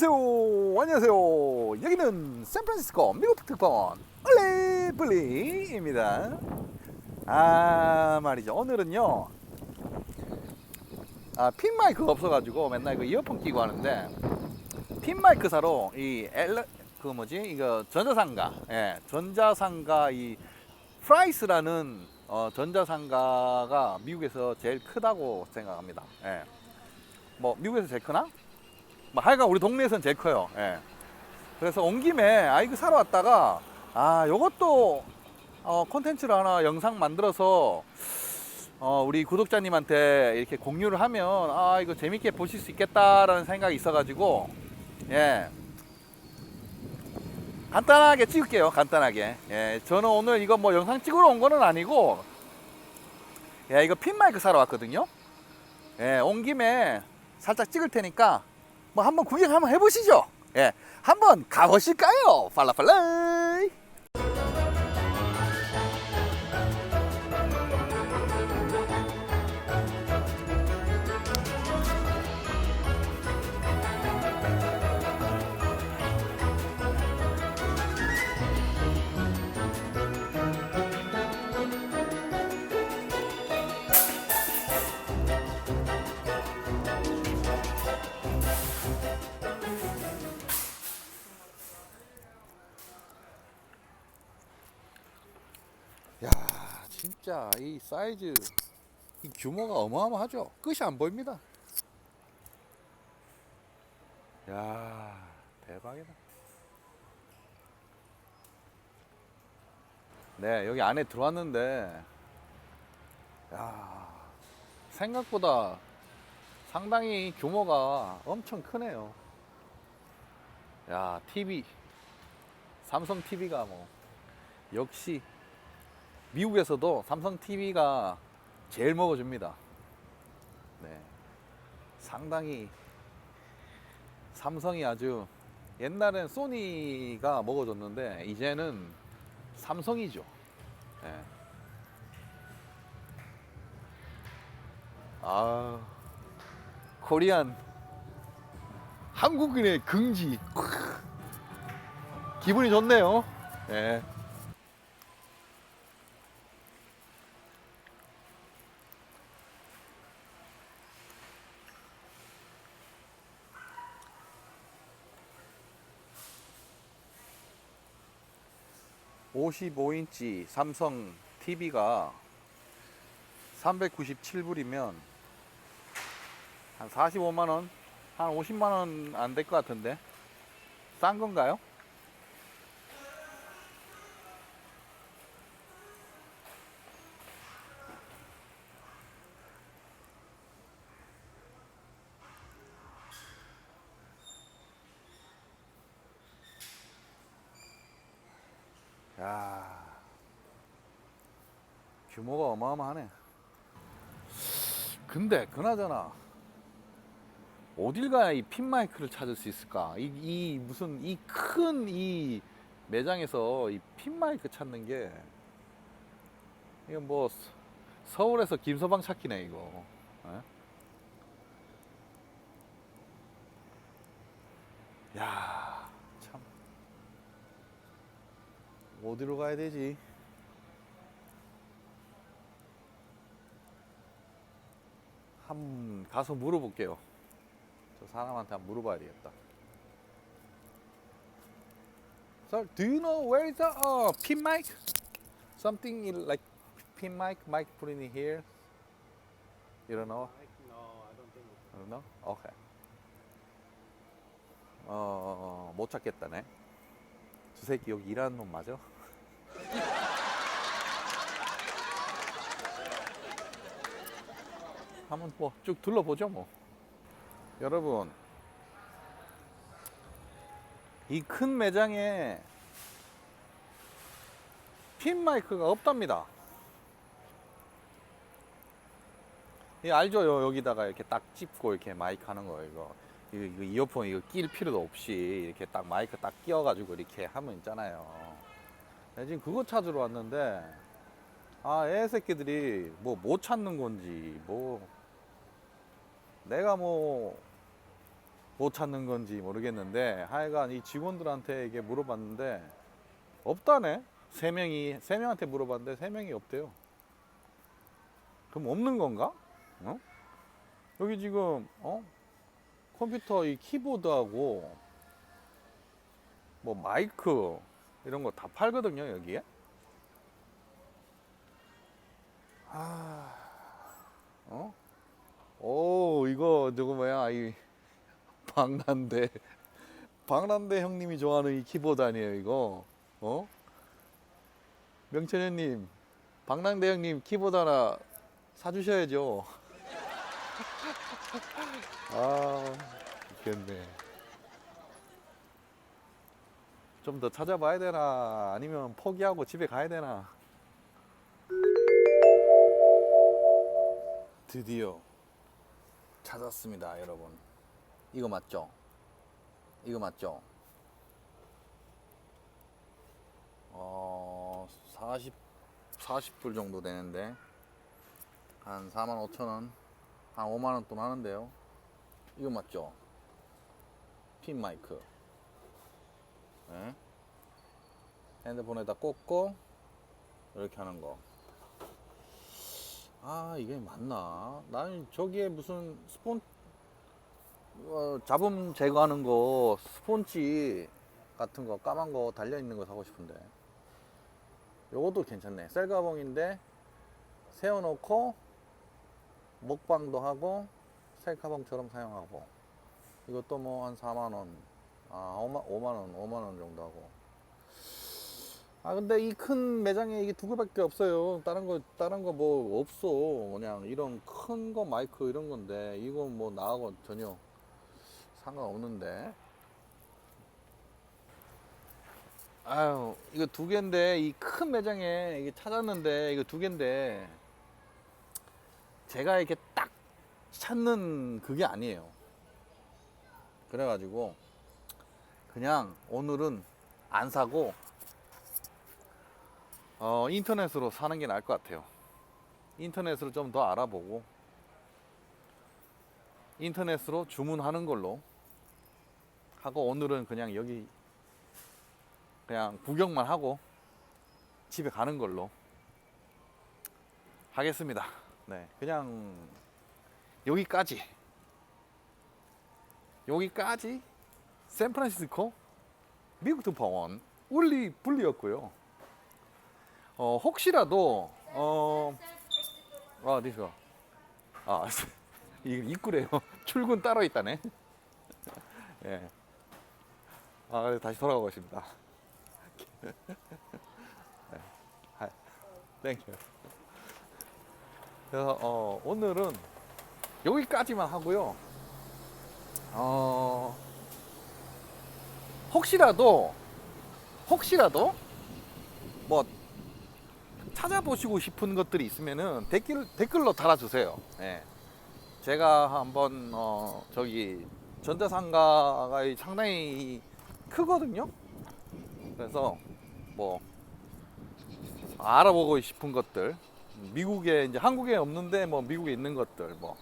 안녕하세요. 안녕하세요. 여기는 샌프란시스코 미국 특파원 얼리블리입니다. 아 말이죠. 오늘은요. 아, 핀 마이크가 없어가지고 맨날 그 이어폰 끼고 하는데 핀 마이크 사러 이 엘그 뭐지 이거 전자상가, 예, 전자상가 이 프라이스라는 어, 전자상가가 미국에서 제일 크다고 생각합니다. 예. 뭐 미국에서 제일 크나? 뭐 하여간 우리 동네에서는 제일 커요. 예. 그래서 온 김에 아 이거 사러 왔다가 아 요것도 어 콘텐츠를 하나 영상 만들어서 어 우리 구독자님한테 이렇게 공유를 하면 아 이거 재밌게 보실 수 있겠다라는 생각이 있어가지고 예 간단하게 찍을게요 간단하게 예 저는 오늘 이거 뭐 영상 찍으러 온 거는 아니고 예 이거 핀 마이크 사러 왔거든요 예온 김에 살짝 찍을 테니까 뭐 한번 구경 한번 해보시죠. 예, 한번 가보실까요? 팔라팔라. 진짜 이 사이즈, 이 규모가 어마어마하죠. 끝이 안 보입니다. 야, 대박이다. 네, 여기 안에 들어왔는데, 야, 생각보다 상당히 규모가 엄청 크네요. 야, TV, 삼성 TV가 뭐, 역시 미국에서도 삼성 TV가 제일 먹어줍니다. 네. 상당히 삼성이 아주 옛날엔 소니가 먹어줬는데 이제는 삼성이죠. 네. 아, 코리안 한국인의 긍지. 기분이 좋네요. 네. (55인치) 삼성 TV가 (397불이면) 한 (45만 원) 한 (50만 원) 안 될 것 같은데 싼 건가요? 야 규모가 어마어마하네. 근데 그나저나 어딜 가야 이 핀 마이크를 찾을 수 있을까? 이, 이 무슨 이 큰이 매장에서 이 핀 마이크 찾는 게 이거 뭐 서- 서울에서 김서방 찾기네 이거. 에? 야 어디로 가야 되지? 한 가서 물어볼게요. 저 사람한테 한번 물어봐야 되겠다. Sir, do you know where is the uh, pin mic? Something in like pin mic, mic put in here. You don't know? No, I don't think. I don't know. Okay. 어, 못 찾겠다네. 저 새끼 여기 일하는 놈 맞아? 한번 뭐 쭉 둘러보죠 뭐. 여러분, 이 큰 매장에 핀 마이크가 없답니다. 이 알죠? 요- 여기다가 이렇게 딱 찝고 이렇게 마이크 하는 거 이거. 이거, 이거 이어폰 이거 낄 필요도 없이 이렇게 딱 마이크 딱 끼워가지고 이렇게 하면 있잖아요. 네, 지금 그거 찾으러 왔는데 아, 애 새끼들이 뭐 못 찾는 건지 뭐 내가 뭐 못 찾는 건지 모르겠는데 하여간 이 직원들한테 이게 물어봤는데 없다네. 세 명이 세 명한테 물어봤는데 세 명이 없대요. 그럼 없는 건가? 어? 여기 지금 어? 컴퓨터 이 키보드하고 뭐 마이크 이런 거 다 팔거든요 여기에. 아, 어? 오 이거 누구 뭐야 이 방란대 방란대 형님이 좋아하는 이 키보드 아니에요 이거 어? 명천현님 방랑대 형님 키보드 하나 사주셔야죠 아 웃겼네. 좀 더 찾아봐야 되나? 아니면 포기하고 집에 가야 되나? 드디어 찾았습니다 여러분. 이거 맞죠? 이거 맞죠? 어, 40, 40불 정도 되는데, 한 4만 5천 원, 한 5만 원 돈 하는데요. 이거 맞죠? 핀 마이크. 예? 핸드폰에다 꽂고, 이렇게 하는 거. 아, 이게 맞나? 나는 저기에 무슨 스폰, 어, 잡음 제거하는 거, 스폰지 같은 거, 까만 거 달려있는 거 사고 싶은데. 요것도 괜찮네. 셀 가봉인데, 세워놓고, 먹방도 하고, 셀카봉처럼 사용하고. 이것도 뭐 한 4만 원, 아, 5만, 5만 원, 5만 원 정도 하고. 아, 근데 이 큰 매장에 이게 두 개밖에 없어요. 다른 거, 다른 거 뭐 없어. 그냥 이런 큰 거 마이크 이런 건데, 이거 뭐 나하고 전혀 상관없는데. 아유, 이거 두 개인데, 이 큰 매장에 이게 찾았는데, 이거 두 개인데, 제가 이렇게 딱 찾는 그게 아니에요. 그래가지고, 그냥 오늘은 안 사고, 어, 인터넷으로 사는 게 나을 것 같아요. 인터넷으로 좀 더 알아보고, 인터넷으로 주문하는 걸로 하고, 오늘은 그냥 여기 그냥 구경만 하고 집에 가는 걸로 하겠습니다. 네, 그냥 여기까지. 여기까지 샌프란시스코 미국 특파원 울리 분리였고요. 어, 혹시라도 어, 아, 어디서? 아, 이 입구래요. 출근 따로 있다네. 예. 아, 다시 돌아가겠습니다. 땡큐. 그래서 어, 오늘은 여기까지만 하고요. 어, 혹시라도 혹시라도 뭐 찾아보시고 싶은 것들이 있으면은 댓글 댓글로 달아주세요. 예. 제가 한번 어, 저기 전자상가가 상당히 크거든요. 그래서 뭐 알아보고 싶은 것들 미국에 이제 한국에 없는데 뭐 미국에 있는 것들 뭐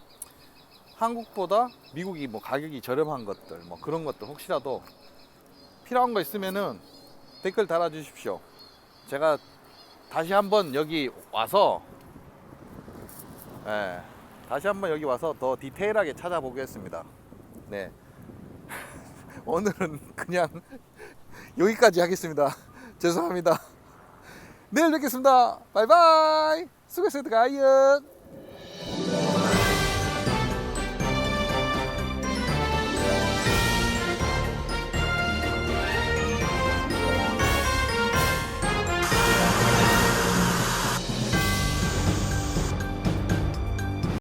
한국보다 미국이 뭐 가격이 저렴한 것들 뭐 그런 것들 혹시라도 필요한 거 있으면은 댓글 달아 주십시오. 제가 다시 한번 여기 와서 예, 다시 한번 여기 와서 더 디테일하게 찾아보겠습니다. 네. 오늘은 그냥 여기까지 하겠습니다. 죄송합니다. 내일 뵙겠습니다. 바이바이. 수고했습니다. 가이언.